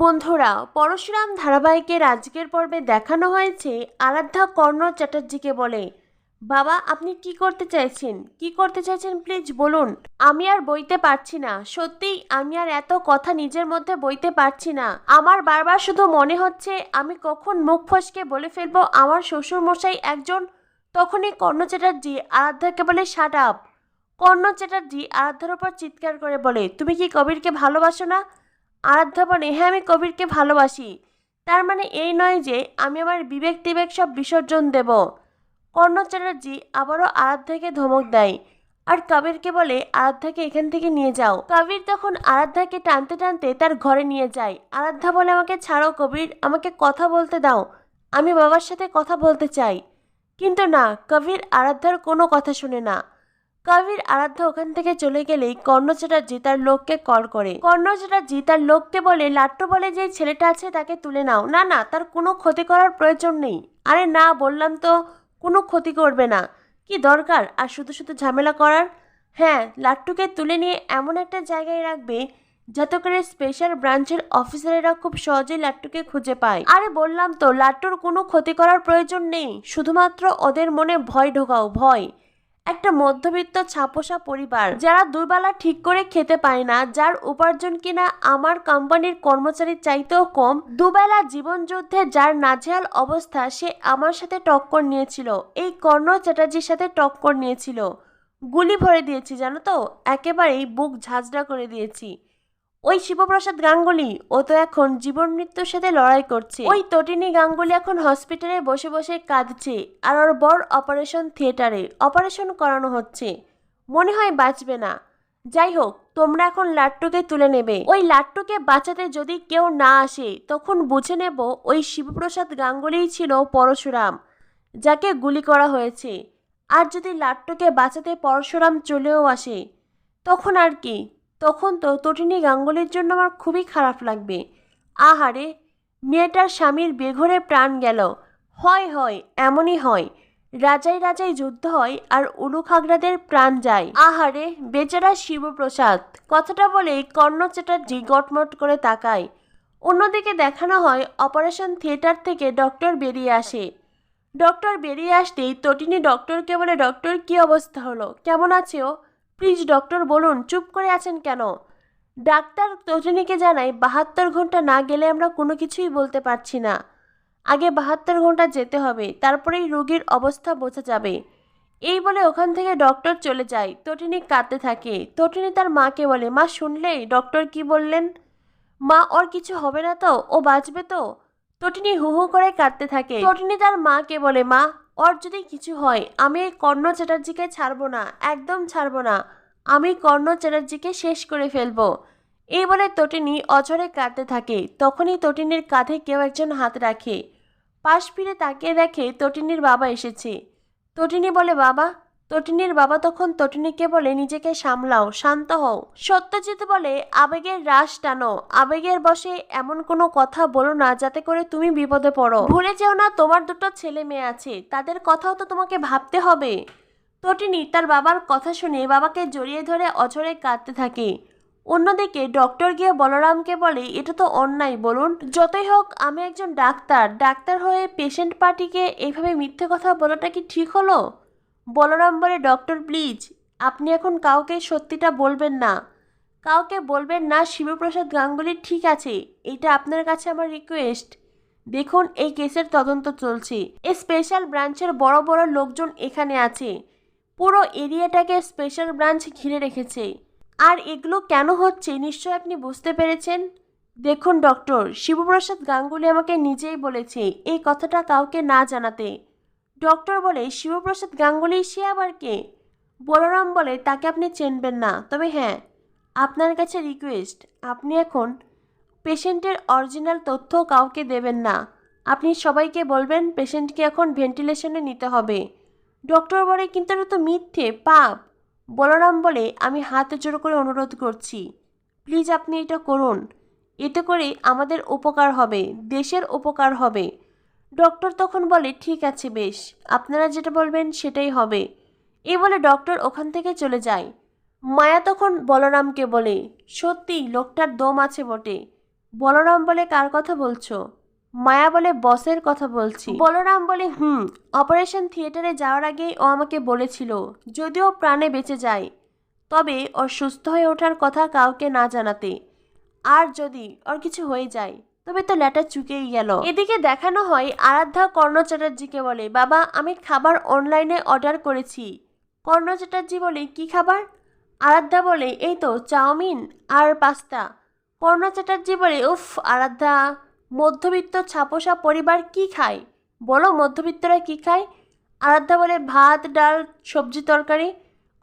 বন্ধুরা, পরশুরাম ধারাবাহিকের আজকের পর্বে দেখানো হয়েছে আরাধ্যা কর্ণ চ্যাটার্জিকে বলে। বাবা, আপনি কি করতে চাইছেন? কি করতে চাইছেন প্লিজ বলুন। আমি আর বইতে পারছি না। সত্যিই আমি আর এত কথা নিজের মধ্যে বইতে পারছি না। আমার বারবার শুধু মনে হচ্ছে আমি কখন মুখ ফসকে বলে ফেলব আমার শ্বশুর মশাই একজন তখনই কর্ণ চ্যাটার্জি আরাধ্যাকে বলে শাট আপ কর্ণ চ্যাটার্জি আরাধ্যার ওপর চিৎকার করে বলে, তুমি কি কবিরকে ভালোবাসো না? আরাধ্যা বলে হ্যাঁ আমি কবিরকে ভালোবাসি। তার মানে এই নয় যে আমি আমার বিবেক টিবেক সব বিসর্জন দেব। কর্ণ চ্যাটার্জি আবারও আরাধ্যাকে ধমক দেয়। আর কবিরকে বলে, আরাধ্যাকে এখান থেকে নিয়ে যাও। কবির তখন আরাধ্যাকে টানতে টানতে তার ঘরে নিয়ে যায়। আরাধ্যা বলে আমাকে ছাড়ো কবির, আমাকে কথা বলতে দাও। আমি বাবার সাথে কথা বলতে চাই। কিন্তু না, কবির আরাধ্যার কোনো কথা শুনে না। কবির আরাধ্য ওখান থেকে চলে গেলেই কর্ণ চ্যাটার্জি তার লোককে কল করে। কর্ণ চ্যাটার্জি তার লোককে বলে, লাট্টু বলে যে ছেলেটা আছে তাকে তুলে নাও। না না, তার কোনো ক্ষতি করার প্রয়োজন নেই। আরে না, বললাম তো, কোনো ক্ষতি করবে না। কি দরকার? আর শুধু শুধু ঝামেলা করার? হ্যাঁ লাট্টুকে তুলে নিয়ে এমন একটা জায়গায় রাখবে যাতে করে স্পেশাল ব্রাঞ্চের অফিসারেরা খুব সহজেই লাট্টুকে খুঁজে পায়। আরে, বললাম তো, লাট্টুর কোনো ক্ষতি করার প্রয়োজন নেই। শুধুমাত্র ওদের মনে ভয় ঢোকাও, ভয়। একটা মধ্যবিত্ত ছাপোষা পরিবার যারা দুবেলা ঠিক করে খেতে পায় না, যার উপার্জন কিনা আমার কোম্পানির কর্মচারীর চাইতেও কম, দুবেলা জীবন যুদ্ধে যার নাজেহাল অবস্থা, সে আমার সাথে টক্কর নিয়েছিল। এই কর্ণ চ্যাটার্জির সাথে টক্কর নিয়েছিল। গুলি ভরে দিয়েছি, জানো তো? একেবারেই বুক ঝাঁঝরা করে দিয়েছি। ওই শিবপ্রসাদ গাঙ্গুলি, ও তো এখন জীবন মৃত্যুর সাথে লড়াই করছে। ওই তটিনী গাঙ্গুলি এখন হসপিটালে বসে বসে কাঁদছে, আর ওর বড় অপারেশন থিয়েটারে অপারেশন করানো হচ্ছে। মনে হয় বাঁচবে না। যাই হোক, তোমরা এখন লাট্টুকে তুলে নেবে। ওই লাট্টুকে বাঁচাতে যদি কেউ না আসে, তখন বুঝে নেব ওই শিবপ্রসাদ গাঙ্গুলিই ছিল পরশুরাম, যাকে গুলি করা হয়েছে। আর যদি লাট্টুকে বাঁচাতে পরশুরাম চলেও আসে, তখন আর কি। তখন তো তটিনী গাঙ্গুলির জন্য আমার খুবই খারাপ লাগবে। আহারে, মেয়েটার স্বামীর বেঘরে প্রাণ গেল। হয় হয়, এমনই হয়। রাজাই রাজাই যুদ্ধ হয় আর উলুখাগড়াদের প্রাণ যায়। আহারে, বেচারা শিবপ্রসাদ। কথাটা বলেই কর্ণ চ্যাটার্জি গটমট করে তাকায়। অন্যদিকে দেখানো হয় অপারেশন থিয়েটার থেকে ডক্টর বেরিয়ে আসে। ডক্টর বেরিয়ে আসতেই তটিনী ডক্টরকে বলে, ডক্টর, কি অবস্থা হলো? কেমন আছে ও? প্লিজ ডক্টর বলুন, চুপ করে আছেন কেন? ডাক্তার তটিনীকে জানায়, বাহাত্তর ঘণ্টা না গেলে আমরা কোনো কিছুই বলতে পারছি না। আগে বাহাত্তর ঘণ্টা যেতে হবে, তারপরেই রোগীর অবস্থা বোঝা যাবে। এই বলে ওখান থেকে ডক্টর চলে যায়। তটিনী কাঁদতে থাকে। তটিনী তার মাকে বলে, মা শুনলে ডক্টর কি বললেন? মা, ওর কিছু হবে না তো? ও বাঁচবে তো? তটিনী হু হু করে কাঁদতে থাকে। তটিনী তার মাকে বলে, মা ওর যদি কিছু হয়, আমি এই কর্ণ চ্যাটার্জিকে ছাড়বো না, একদম ছাড়বো না, আমি কর্ণ চ্যাটার্জিকে শেষ করে ফেলব। এই বলে তটিনী অচরে কাঁদতে থাকে, তখনই তটিনীর কাঁধে কেউ একজন হাত রাখে। পাশ ফিরে তাকিয়ে দেখে তটিনীর বাবা এসেছে। তটিনী বলে, বাবা তটিনীর বাবা তখন তটিনীকে বলে, নিজেকে সামলাও, শান্ত হও। সত্যজিৎ বলে, আবেগের রাশ টানো, আবেগের বসে এমন কোনো কথা বলো না যাতে করে তুমি বিপদে পড়ো। ভুলে যেও না, তোমার দুটো ছেলে মেয়ে আছে, তাদের কথাও তো তোমাকে ভাবতে হবে। তটিনী তার বাবার কথা শুনে বাবাকে জড়িয়ে ধরে অঝরে কাঁদতে থাকে। অন্যদিকে ডক্টর গিয়ে বলরামকে বলে, এটা তো অন্যায়, বলুন। যতই হোক, আমি একজন ডাক্তার। ডাক্তার হয়ে পেশেন্ট পার্টিকে এইভাবে মিথ্যে কথা বলাটা কি ঠিক হলো? বলরাম বলে ডক্টর, প্লিজ। আপনি এখন কাউকে সত্যিটা বলবেন না। কাউকে বলবেন না, শিবপ্রসাদ গাঙ্গুলি, ঠিক আছে, এটা আপনার কাছে আমার রিকোয়েস্ট দেখুন, এই কেসের তদন্ত চলছে। এই স্পেশাল ব্রাঞ্চের বড় বড় লোকজন এখানে আছে। পুরো এরিয়াটাকে স্পেশাল ব্রাঞ্চ ঘিরে রেখেছে। আর এগুলো কেন হচ্ছে নিশ্চয় আপনি বুঝতে পেরেছেন? দেখুন, ডক্টর, শিবপ্রসাদ গাঙ্গুলি আমাকে নিজেই বলেছে, এই কথাটা কাউকে না জানাতে। ডক্টর বলে, শিবপ্রসাদ গাঙ্গুলি সে আবার কে? বলরাম বলে, তাকে আপনি চেনবেন না। তবে হ্যাঁ আপনার কাছে রিকোয়েস্ট আপনি এখন পেশেন্টের অরিজিনাল তথ্য কাউকে দেবেন না। আপনি সবাইকে বলবেন পেশেন্টকে এখন ভেন্টিলেশনে নিতে হবে। ডক্টর বলে, কিন্তু এটা তো মিথ্যে, পাপ। বলরাম বলে, আমি হাত জোড়ো করে অনুরোধ করছি। প্লিজ আপনি এটা করুন। এতে করে আমাদের উপকার হবে, দেশের উপকার হবে। ডক্টর তখন বলে, ঠিক আছে বেশ, আপনারা যেটা বলবেন সেটাই হবে। এ বলে ডক্টর ওখান থেকে চলে যায়। মায়া তখন বলরামকে বলে, সত্যি লোকটার দম আছে বটে। বলরাম বলে, কার কথা বলছো? মায়া বলে, বসের কথা বলছি। বলরাম বলে, হুম, অপারেশন থিয়েটারে যাওয়ার আগেই ও আমাকে বলেছিল, যদিও প্রাণে বেঁচে যায়। তবে ওর সুস্থ হয়ে ওঠার কথা কাউকে না জানাতে, আর যদি ওর কিছু হয়ে যায় তবে তো ল্যাটার চুকেই গেল। এদিকে দেখানো হয়, আরাধ্যা কর্ণ চ্যাটার্জিকে বলে, বাবা, আমি খাবার অনলাইনে অর্ডার করেছি। কর্ণ চ্যাটার্জি বলে, কি খাবার? আরাধ্যা বলে, এই তো, চাউমিন আর পাস্তা। কর্ণ চ্যাটার্জি বলে, উফ, আরাধ্যা, মধ্যবিত্ত ছাপোসা পরিবার কি খায়? বলো, মধ্যবিত্তরা কি খায়? আরাধ্যা বলে, ভাত, ডাল, সবজি তরকারি।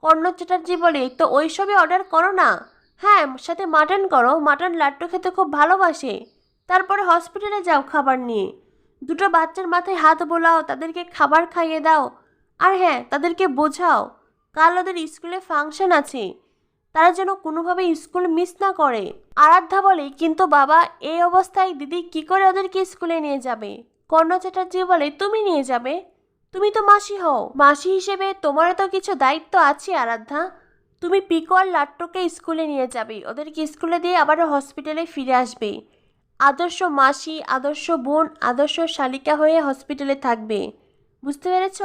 কর্ণ চ্যাটার্জি বলে, তো ওইসবই অর্ডার করো না? হ্যাঁ সাথে মাটন করো। মাটন লাড্ডু খেতে খুব ভালোবাসে। তারপরে হসপিটালে যাও খাবার নিয়ে। দুটো বাচ্চার মাথায় হাত বোলাও, তাদেরকে খাবার খাইয়ে দাও। আর হ্যাঁ তাদেরকে বোঝাও, কাল ওদের স্কুলে ফাংশন আছে। তারা যেন কোনোভাবে স্কুল মিস না করে। আরাধ্যা বলে, কিন্তু বাবা, এই অবস্থায় দিদি কি করে ওদেরকে স্কুলে নিয়ে যাবে? কর্ণ চ্যাটার্জি বলে, তুমি নিয়ে যাবে? তুমি তো মাসি হও। মাসি হিসেবে তোমারও তো কিছু দায়িত্ব আছে, আরাধ্যা। তুমি পিকো আর লাট্টুকে স্কুলে নিয়ে যাবে। ওদেরকে স্কুলে দিয়ে আবারও হসপিটালে ফিরে আসবে। আদর্শ মাসি, আদর্শ বোন, আদর্শ শালিকা হয়ে হসপিটালে থাকবে। বুঝতে পেরেছ?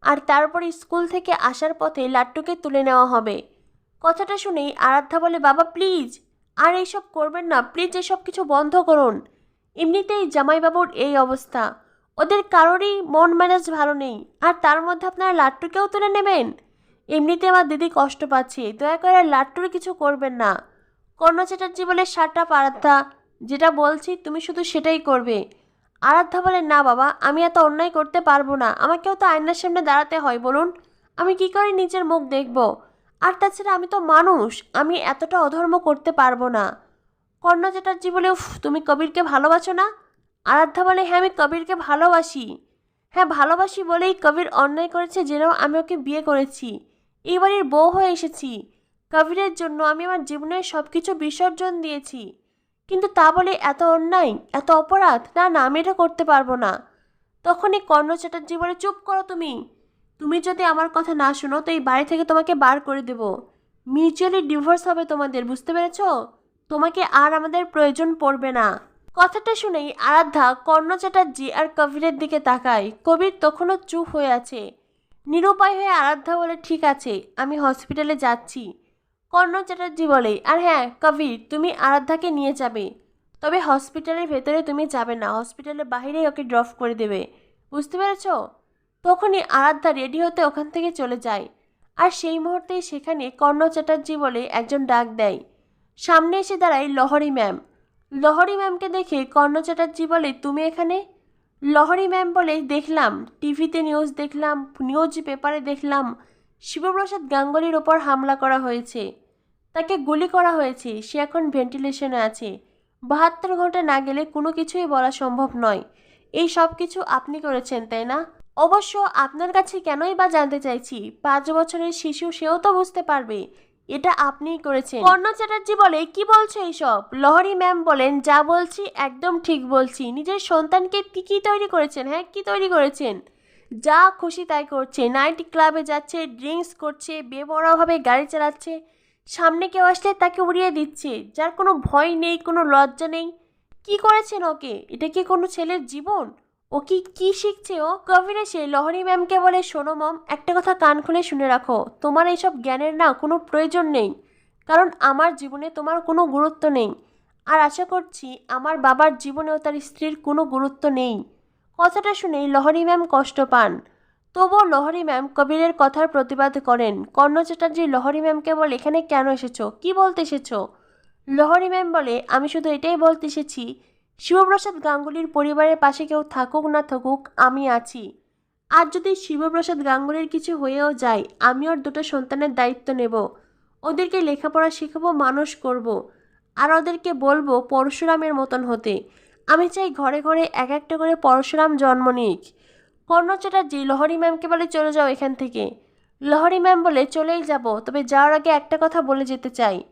আর তারপর স্কুল থেকে আসার পথে লাট্টুকে তুলে নেওয়া হবে। কথাটা শুনেই আরাধ্যা বলে, বাবা প্লিজ আর এইসব করবেন না। প্লিজ এসব কিছু বন্ধ করুন। এমনিতেই জামাইবাবুর এই অবস্থা। ওদের কারোরই মন মেজাজ ভালো নেই। আর তার মধ্যে আপনারা লাট্টুকেও তুলে নেবেন? এমনিতে আমার দিদি কষ্ট পাচ্ছে। দয়া করে লাট্টুর কিছু করবেন না। কর্ণ চ্যাটার্জি বলে সারটা আরাধ্যা। যেটা বলছি তুমি শুধু সেটাই করবে। আরাধ্যা বলে, না বাবা, আমি এত অন্যায় করতে পারব না। আমাকেও তো আয়নার সামনে দাঁড়াতে হয়, বলুন। আমি কি করে নিজের মুখ দেখব? আর তাছাড়া আমি তো মানুষ। আমি এতটা অধর্ম করতে পারব না। কর্ণ চ্যাটার্জি বলে, উফ, তুমি কবিরকে ভালোবাসো না? আরাধ্যা বলে হ্যাঁ আমি কবিরকে ভালোবাসি। হ্যাঁ ভালোবাসি বলেই কবির অন্যায় করেছে জেনেও আমি ওকে বিয়ে করেছি। এই বাড়ির বউ হয়ে এসেছি। কবিরের জন্য আমি আমার জীবনের সব কিছু বিসর্জন দিয়েছি। কিন্তু তা বলে এত অন্যায়, এত অপরাধ, না না, আমি এটা করতে পারব না। তখনই কর্ণ চ্যাটার্জি বলে, চুপ করো তুমি। তুমি যদি আমার কথা না শোনো, তো এই বাড়ি থেকে তোমাকে বার করে দেব। মিউচুয়ালি ডিভোর্স হবে তোমাদের, বুঝতে পেরেছ? তোমাকে আর আমাদের প্রয়োজন পড়বে না। কথাটা শুনেই আরাধ্যা, কর্ণ চ্যাটার্জি আর কবিরের দিকে তাকায়। কবির তখনও চুপ হয়ে আছে। নিরুপায় হয়ে আরাধ্যা বলে, ঠিক আছে, আমি হসপিটালে যাচ্ছি। কর্ণ চ্যাটার্জি বলে, আর হ্যাঁ কবির, তুমি আরাধ্যাকে নিয়ে যাবে। তবে হসপিটালের ভেতরে তুমি যাবে না, হসপিটালের বাইরেই ওকে ড্রপ করে দেবে। বুঝতে পেরেছ? তখনই আরাধ্যা রেডি হতে ওখান থেকে চলে যায়। আর সেই মুহূর্তেই সেখানে কর্ণ চ্যাটার্জি বলে একজন ডাক দেয়। সামনে এসে দাঁড়ায় লহরি ম্যাম। লহরি ম্যামকে দেখে কর্ণ চ্যাটার্জি বলে, তুমি এখানে? লহরি ম্যাম বলে, দেখলাম, টিভিতে নিউজ দেখলাম নিউজ পেপারে দেখলাম শিবপ্রসাদ গাঙ্গুলির ওপর হামলা করা হয়েছে। তাকে গুলি করা হয়েছে। সে এখন ভেন্টিলেশনে আছে। বাহাত্তর ঘণ্টা না গেলে কোনো কিছুই বলা সম্ভব নয়। এই সব কিছু আপনি করেছেন, তাই না? অবশ্য আপনার কাছে কেনই বা জানতে চাইছি? পাঁচ বছরের শিশু, সেও তো বুঝতে পারবে। এটা আপনিই করেছেন। কর্ণ চ্যাটার্জি বলে, কি বলছো এইসব? লহরি ম্যাম বলেন, যা বলছি একদম ঠিক বলছি। নিজের সন্তানকে কি কি তৈরি করেছেন হ্যাঁ? কি তৈরি করেছেন? যা খুশি তাই করছে। নাইট ক্লাবে যাচ্ছে, ড্রিঙ্কস করছে, বেবড়াভাবে গাড়ি চালাচ্ছে। সামনে কেউ আসলে তাকে উড়িয়ে দিচ্ছে। যার কোনো ভয় নেই, কোনো লজ্জা নেই। কি করেছেন ওকে? এটা কি কোনো ছেলের জীবন? ও কি কি শিখছে ও? কবির সে লহরি ম্যামকে বলে, শোনো মম, একটা কথা কান খুলে শুনে রাখো। তোমার এইসব জ্ঞানের না কোনো প্রয়োজন নেই। কারণ আমার জীবনে তোমার কোনো গুরুত্ব নেই। আর আশা করছি, আমার বাবার জীবনেও তার স্ত্রীর কোনো গুরুত্ব নেই। কথাটা শুনেই লহরি ম্যাম কষ্ট পান। তবুও লহরি ম্যাম কবিরের কথার প্রতিবাদ করেন। কর্ণ চ্যাটার্জি, লহরি ম্যামকে বলে এখানে কেন এসেছ? কি বলতে এসেছ? লহরি ম্যাম বলে, আমি শুধু এটাই বলতে এসেছি, শিবপ্রসাদ গাঙ্গুলির পরিবারের পাশে কেউ থাকুক না থাকুক, আমি আছি। আর যদি শিবপ্রসাদ গাঙ্গুলির কিছু হয়েও যায়, আমি ওর দুটো সন্তানের দায়িত্ব নেব। ওদেরকে লেখাপড়া শেখাবো, মানুষ করব। আর ওদেরকে বলব, পরশুরামের মতন হতে। আমি চাই ঘরে ঘরে এক একটা করে পরশুরাম জন্ম নিক। কর্ণ চ্যাটার্জি লহরি ম্যামকে বলে চলে যাও এখান থেকে। লহরি ম্যাম বলে, চলেই যাব, তবে যাওয়ার আগে একটা কথা বলে যেতে চাই।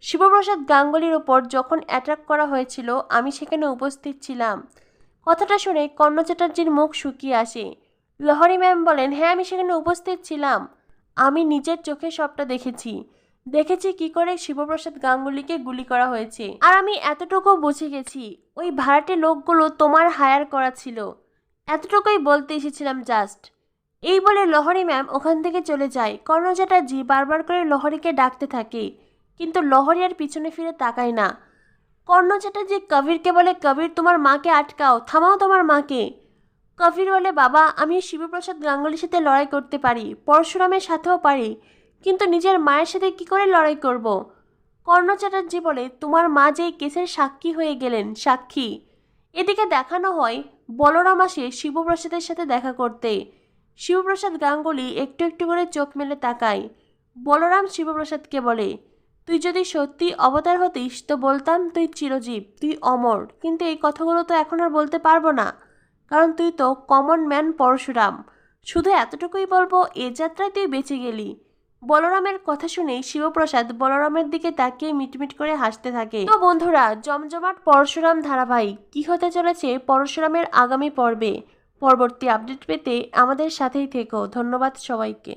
শিবপ্রসাদ গাঙ্গুলির ওপর যখন অ্যাটাক করা হয়েছিল, আমি সেখানে উপস্থিত ছিলাম। কথাটা শুনে কর্ণ চ্যাটার্জির মুখ শুকিয়ে আসে। লহরি ম্যাম বলেন হ্যাঁ আমি সেখানে উপস্থিত ছিলাম। আমি নিজের চোখে সবটা দেখেছি। দেখেছি কি করে শিবপ্রসাদ গাঙ্গুলিকে গুলি করা হয়েছে। আর আমি এতটুকু বুঝে গেছি, ওই ভাড়াটে লোকগুলো তোমার হায়ার করা ছিল। এতটুকুই বলতে এসেছিলাম জাস্ট এই বলে লহরি ম্যাম ওখান থেকে চলে যায়। কর্ণ চ্যাটার্জি বারবার করে লহরিকে ডাকতে থাকে, কিন্তু লহরি আর পিছনে ফিরে তাকায় না। কর্ণ চ্যাটার্জি কবিরকে বলে, কবির, তোমার মাকে আটকাও, থামাও তোমার মাকে। কবির বলে, বাবা, আমি শিবপ্রসাদ গাঙ্গুলির সাথে লড়াই করতে পারি, পরশুরামের সাথেও পারি কিন্তু নিজের মায়ের সাথে কি করে লড়াই করব? কর্ণ চ্যাটার্জি বলে, তোমার মা যেই কেসের সাক্ষী হয়ে গেলেন, সাক্ষী। এদিকে দেখানো হয় বলরাম আসে শিবপ্রসাদের সাথে দেখা করতে। শিবপ্রসাদ গাঙ্গুলি একটু একটু করে চোখ মেলে তাকায়। বলরাম শিবপ্রসাদকে বলে, তুই যদি সত্যি অবতার হতিস তো বলতাম তুই চিরজীব, তুই অমর। কিন্তু এই কথাগুলো তো এখন আর বলতে পারব না। কারণ তুই তো কমন ম্যান পরশুরাম। শুধু এতটুকুই বলব, এ যাত্রায় তুই বেঁচে গেলি। বলরামের কথা শুনেই শিবপ্রসাদ বলরামের দিকে তাকিয়ে মিটমিট করে হাসতে থাকে। তো বন্ধুরা, জমজমাট পরশুরাম ধারাবাহিক কি হতে চলেছে পরশুরামের আগামী পর্বে? পরবর্তী আপডেট পেতে আমাদের সাথেই থেকো। ধন্যবাদ সবাইকে।